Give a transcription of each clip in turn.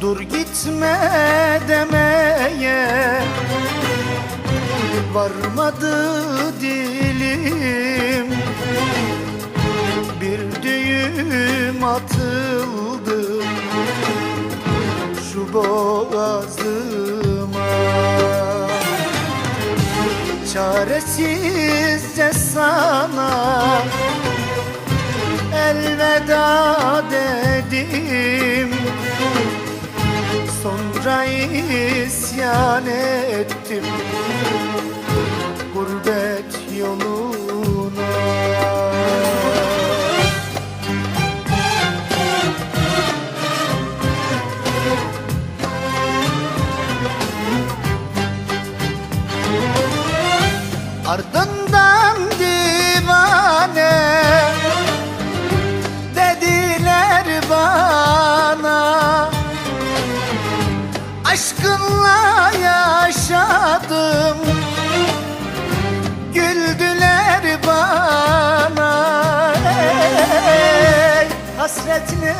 Dur gitme demeye. Varmadı dilim. Bir düğüm atıldı Şu boğazıma. Çaresizce sana elveda dedim Sonra isyan ettim gurbet yoluna. Ardından divane Aşkınla yaşadım. Güldüler bana. Ey, Hasretine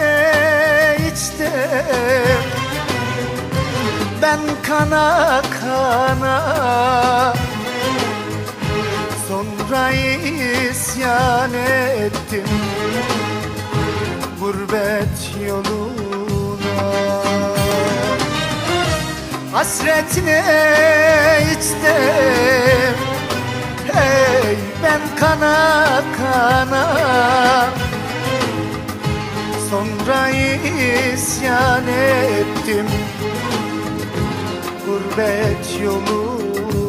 içtim. Ben kana kana. Sonra isyan ettim Hasretine içtim. Hey ben kana kana. Sonra isyan ettim. Gurbet yoluna